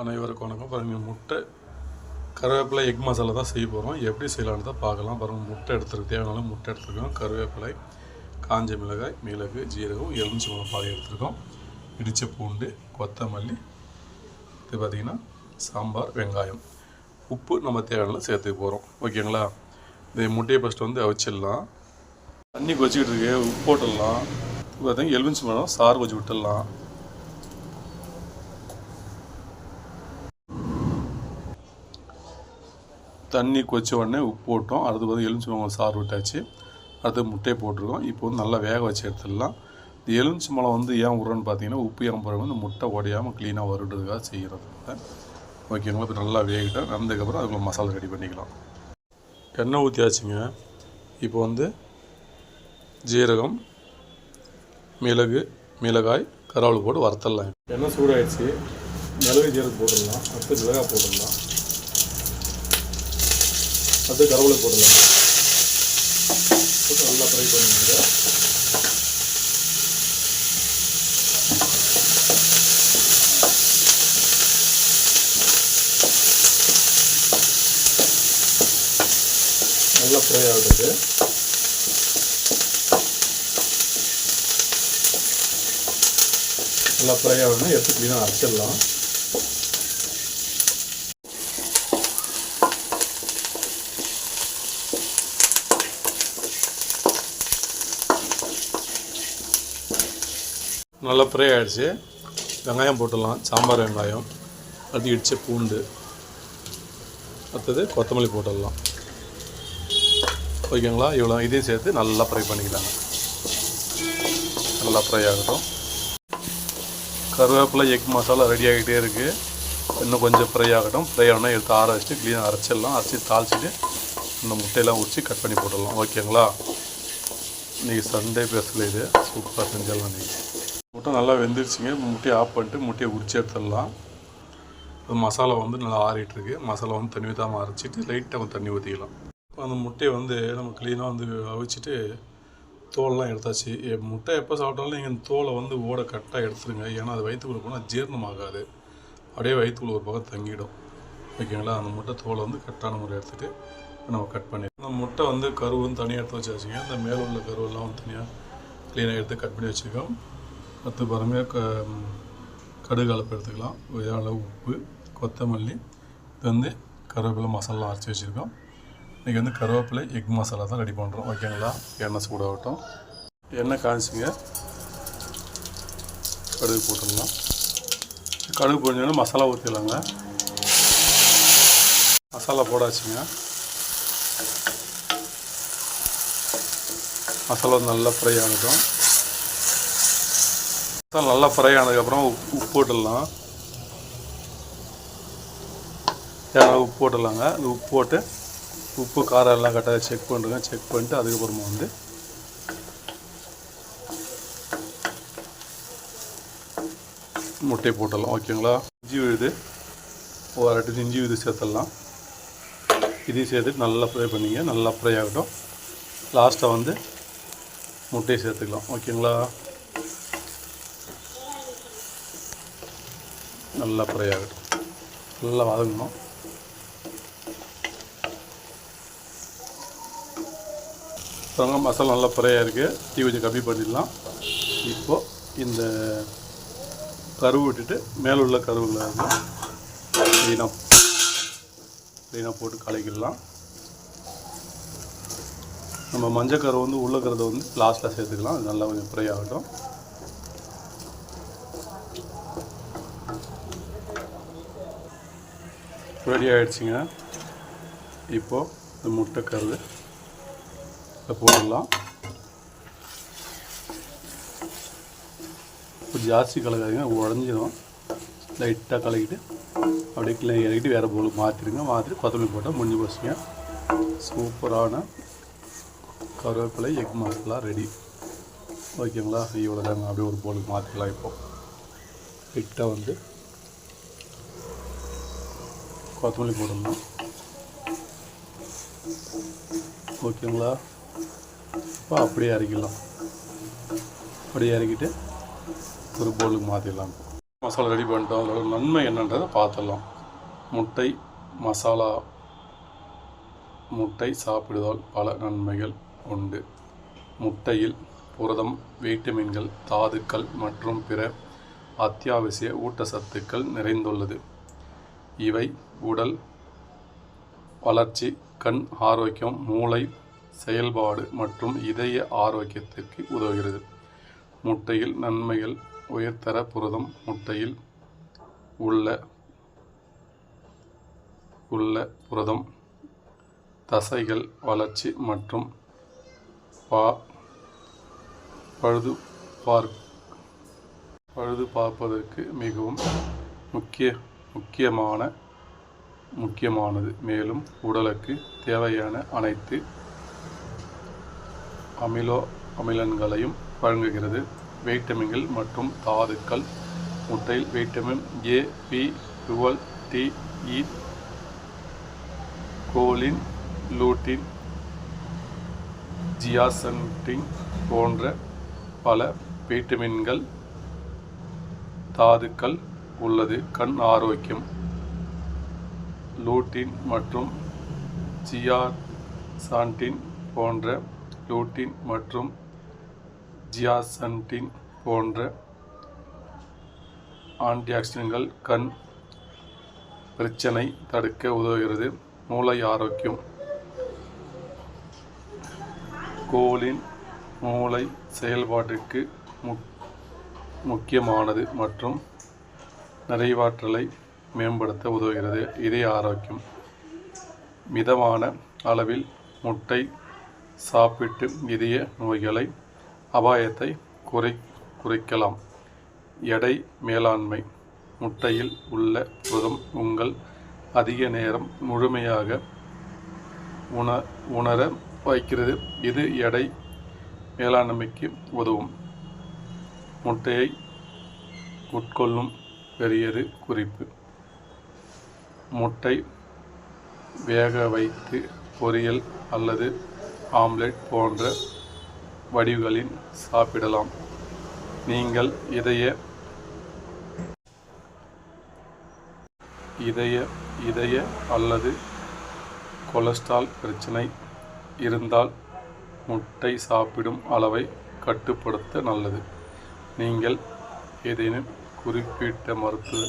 அனைவருக்கும் வணக்கம். பாருங்கள் முட்டை கருவேப்பிலை எக் மசாலா தான் செய்ய போகிறோம் எப்படி செய்யலான்னு தான் பார்க்கலாம். பாருங்கள் முட்டை எடுத்துருக்கு. தேவையான முட்டை எடுத்துருக்கோம். கருவேப்பிலை காஞ்ச மிளகாய் மிளகு ஜீரகம் எலுமிச்சை மிளகாய் பாதி எடுத்துருக்கோம். இடித்த பூண்டு கொத்தமல்லி இது பார்த்திங்கன்னா சாம்பார் வெங்காயம். உப்பு நம்ம தேவையான சேர்த்துக்க போகிறோம் ஓகேங்களா இந்த முட்டையை ஃபஸ்ட்டு வந்து அவிச்சிடலாம். தண்ணி கொச்சிக்கிட்டு இருக்கு. உப்பு போட்டுடலாம். பார்த்தீங்கன்னா எலுமிச்சை மிளகாய் சாறு கொச்சி விட்டுடலாம். தண்ணி கொச்ச உடனே உப்பு போட்டோம். அடுத்து வந்து எலுமிச்சை மிளகாய் சாறு விட்டாச்சு. அடுத்து முட்டையை போட்டிருக்கோம். இப்போ வந்து நல்லா வேக வச்சு எடுத்துடலாம். இந்த எலுமிச்சை மலம் வந்து ஏன் உரன்னு பார்த்தீங்கன்னா உப்பு ஏன் வந்து முட்டை உடையாமல் க்ளீனாக வருடுறதுக்காக செய்கிறது ஓகேங்களா? இப்போ நல்லா வேகிட்டோம். வந்ததுக்கப்புறம் அதுக்குள்ள மசாலா ரெடி பண்ணிக்கலாம். எண்ணெய் ஊற்றியாச்சுங்க இப்போ வந்து ஜீரகம் மிளகு மிளகாய் கருவாள் போட்டு வறுத்தரலாம் எண்ணெய் சூடாகிடுச்சு மிளகு ஜீரகம் போட்டுடலாம். அடுத்து மிளகாய் போட்டுடலாம். அது கருவேப்பிலை போடலாம் போட்டு நல்லா ஃப்ரை பண்ணிடுங்க. நல்லா ஃப்ரை ஆகுது. நல்லா ஃப்ரை ஆகணும் எடுத்து க்ளீனாக அரைச்சிடலாம். நல்லா ஃப்ரை ஆகிடுச்சு வெங்காயம் போட்டுடலாம். சாம்பார் வெங்காயம் அடுத்து இடித்த பூண்டு. அடுத்தது கொத்தமல்லி போட்டுடலாம். ஓகேங்களா? இவ்வளோ இதையும் சேர்த்து நல்லா ஃப்ரை பண்ணிக்கலாங்க. நல்லா ஃப்ரை ஆகட்டும். கருவேப்பிலை எக் மசாலா ரெடி ஆகிட்டே இருக்குது இன்னும் கொஞ்சம் ஃப்ரை ஆகட்டும். ஃப்ரை ஆனால் எடுத்து ஆற வச்சுட்டு க்ளீனாக அரைச்சிடலாம். அரைச்சி தாளிச்சிட்டு இந்த முட்டையெல்லாம் உரிச்சு கட் பண்ணி போட்டுடலாம். ஓகேங்களா? இன்றைக்கி சண்டே பேசல இது. சூப்பராக செஞ்சிடலாம் நீங்கள் முட்டை நல்லா வெந்துருச்சுங்க. முட்டையை ஆஃப் பண்ணிட்டு முட்டையை உரிச்சு எடுத்துடலாம். அது மசாலா வந்து நல்லா ஆறிட்டுருக்கு. மசாலா வந்து தண்ணி ஊற்றாமல் அரைச்சிட்டு லைட்டாக கொஞ்சம் தண்ணி ஊற்றிக்கலாம் அந்த முட்டையை வந்து நம்ம க்ளீனாக வந்து அவிச்சிட்டு தோலெலாம் எடுத்தாச்சு. முட்டை எப்போ சாப்பிட்டாலும் நீங்கள் தோலை வந்து ஓட கட்டாக எடுத்துருங்க. ஏன்னா அது வயிற்றுக்குள்ள போனால் ஜீரணமாகாது. அப்படியே வயிற்றுக்குள்ள ஒரு பக்கம் தங்கிடும். ஓகேங்களா? அந்த முட்டை தோலை வந்து கட்டான முறை எடுத்துகிட்டு நம்ம கட் பண்ணி அந்த முட்டை வந்து கரு தனியாக எடுத்து வச்சு வச்சுங்க அந்த மேலே உள்ள கருவெல்லாம் வந்து தனியாக க்ளீனாக எடுத்து கட் பண்ணி வச்சுருக்கோம். பத்து பரமையாக க கடுகு அளப்பு எடுத்துக்கலாம். அளவு உப்பு கொத்தமல்லி இது வந்து கருவேப்பிலை மசாலா அரைச்சி வச்சுருக்கோம். இன்றைக்கி வந்து கருவேப்பிலை எக் மசாலா தான் ரெடி பண்ணுறோம் ஓகேங்களா எண்ணெய் சூடாகட்டும். எண்ணெய் காய்ச்சிங்க. கடுகு போட்டுடலாம். கடுகு போட்டோன்னா மசாலா ஊற்றிடலாங்க மசாலா போடாச்சுங்க. மசாலா நல்லா ஃப்ரை ஆகட்டும். மசாலா நல்லா ஃப்ரை ஆனதுக்கப்புறம் உப்பு உப்பு போட்டுடலாம். தேவையான உப்பு போட்டுடலாங்க. அந்த உப்பு போட்டு உப்பு காரம் எல்லாம் கரெக்டாக செக் பண்ணுறேன் செக் பண்ணிட்டு அதுக்கப்புறமா வந்து முட்டை போட்டுடலாம். ஓகேங்களா? இஞ்சி விழுது. ஒரு அரை இஞ்சி விழுது சேர்த்துடலாம். இதையும் சேர்த்துட்டு நல்லா ஃப்ரை பண்ணிங்க. நல்லா ஃப்ரை ஆகட்டும். லாஸ்ட்டாக வந்து முட்டையை சேர்த்துக்கலாம். ஓகேங்களா? நல்லா ஃப்ரை ஆகட்டும் நல்லா வதங்கணும். பாருங்க மசாலா நல்லா ஃப்ரையாக இருக்குது டீ கொஞ்சம் கம்மி பண்ணிடலாம். இப்போது இந்த கருவு விட்டுட்டு மேலே உள்ள கருவில் வந்து க்ளீனாக க்ளீனாக போட்டு கலக்கிடலாம். நம்ம மஞ்சள் கரு வந்து உள்ளக்கிறத வந்து லாஸ்ட்டில் சேர்த்துக்கலாம். அது நல்லா கொஞ்சம் ஃப்ரை ஆகட்டும் ரெடி ஆகிடுச்சிங்க இப்போது இந்த முட்டை கருது. போடலாம் போட்டுடலாம். ஜாஸ்தி கலக்காதீங்க உடஞ்சிடும் லைட்டாக கலக்கிட்டு அப்படியே கிளை இறக்கிட்டு வேறு பொருள் மாற்றிடுங்க மாற்றிட்டு கொத்தமல்லி போட்டால் முடிஞ்சு போச்சுங்க. சூப்பரான கருவேப்பிலை எக் மசாலா ரெடி ஓகேங்களா? இவ்வளோதாங்க அப்படியே ஒரு போலுக்கு மாற்றிக்கலாம் இப்போது லைட்டாக வந்து கொத்தமல்லி போடணும். ஓகேங்களா? இப்போ அப்படியே இறக்கிடலாம் அப்படியே இறக்கிட்டு ஒரு பவுலுக்கு மாற்றிடலாம் மசாலா ரெடி பண்ணிட்டோம். அதோட நன்மை என்னன்றதை பார்த்துடலாம். முட்டை மசாலா முட்டை சாப்பிடுவதால் பல நன்மைகள் உண்டு. முட்டையில் புரதம் வைட்டமின்கள் தாதுக்கள் மற்றும் பிற அத்தியாவசிய ஊட்டச்சத்துக்கள் நிறைந்துள்ளது. இவை உடல் வளர்ச்சி கண் ஆரோக்கியம் மூளை செயல்பாடு மற்றும் இதய ஆரோக்கியத்திற்கு உதவுகிறது. முட்டையில் நன்மைகள் உயர்தர புரதம் முட்டையில் உள்ள உள்ள புரதம் தசைகள் வளர்ச்சி மற்றும் பா பழுது பார் பழுது பார்ப்பதற்கு மிகவும் முக்கிய முக்கியமான முக்கியமானது. மேலும் உடலுக்கு தேவையான அனைத்து அமிலோ அமிலங்களையும் வழங்குகிறது. வைட்டமின்கள் மற்றும் தாதுக்கள் முட்டையில் vitamin A B twelve D E e, choline lutein zeaxanthin போன்ற பல வைட்டமின்கள் தாதுக்கள் உள்ளது. கண் ஆரோக்கியம். லூட்டின் மற்றும் ஜியாசான்டின் போன்ற லூட்டின் மற்றும் ஜியாசன்டின் போன்ற ஆன்டிஆக்சிடன்ட்கள் கண் பிரச்சனை தடுக்க உதவுகிறது. மூளை ஆரோக்கியம். கோலின் மூளை செயல்பாட்டிற்கு முக்கியமானது மற்றும் நிறைவாற்றலை மேம்படுத்த உதவுகிறது. இதய ஆரோக்கியம். மிதமான அளவில் முட்டை சாப்பிட்டு இதய நோய்களை அபாயத்தை குறை குறைக்கலாம். எடை மேலாண்மை. முட்டையில் உள்ள புரதம் உங்கள் அதிக நேரம் முழுமையாக உண உணர வைக்கிறது. இது எடை மேலாண்மைக்கு உதவும். முட்டையை உட்கொள்ளும் பெரியது குறிப்பு. முட்டை வேக வைத்து பொரியல் அல்லது ஆம்லெட் போன்ற வடிவுகளில் சாப்பிடலாம். நீங்கள் இதய இதய இதய அல்லது கொலஸ்ட்ரால் பிரச்சனை இருந்தால் முட்டை சாப்பிடும் அளவை கட்டுப்படுத்த நல்லது. நீங்கள் ஏதேனும் குறிப்பிட்ட மருத்துவ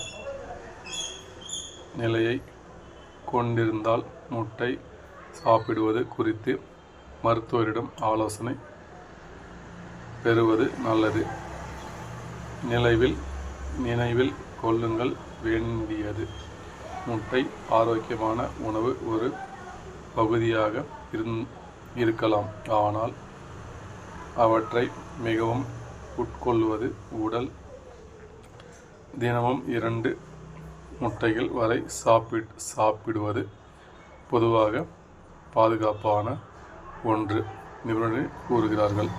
நிலையை கொண்டிருந்தால் முட்டை சாப்பிடுவது குறித்து மருத்துவரிடம் ஆலோசனை பெறுவது நல்லது. நிலைவில் நினைவில் கொள்ளுங்கள். வேண்டியது. முட்டை ஆரோக்கியமான உணவு ஒரு பகுதியாக இருந் இருக்கலாம். ஆனால் அவற்றை மிகவும் உட்கொள்வது உடல் தினமும் இரண்டு முட்டைகள் வரை சாப்பிட் சாப்பிடுவது பொதுவாக பாதுகாப்பான ஒன்று நிபுணர்கள் கூறுகிறார்கள்.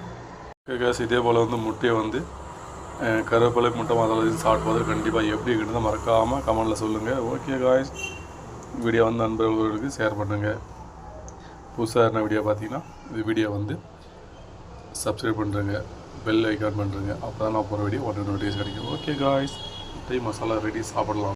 கேஸ் இதே போல் வந்து முட்டையை வந்து கருவேப்பிலை முட்டை மாதிரி சாப்பிடுவது கண்டிப்பாக எப்படி இருந்தால் மறக்காமல் கமெண்டில் சொல்லுங்கள் ஓகே காய்ஸ் வீடியோ வந்து நண்பர்களுக்கு ஷேர் பண்ணுங்கள் புதுசாக இருந்த வீடியோ பார்த்தீங்கன்னா இது வீடியோ வந்து சப்ஸ்கிரைப் பண்ணுறேங்க பெல் ஐக்கான் பண்ணுறேங்க அப்போ தான் நான் போகிற வீடியோ உடனே நோட்டீஸ் கிடைக்கும். ஓகே காய்ஸ் முட்டை மசாலா ரெடி சாப்பிடலாம்.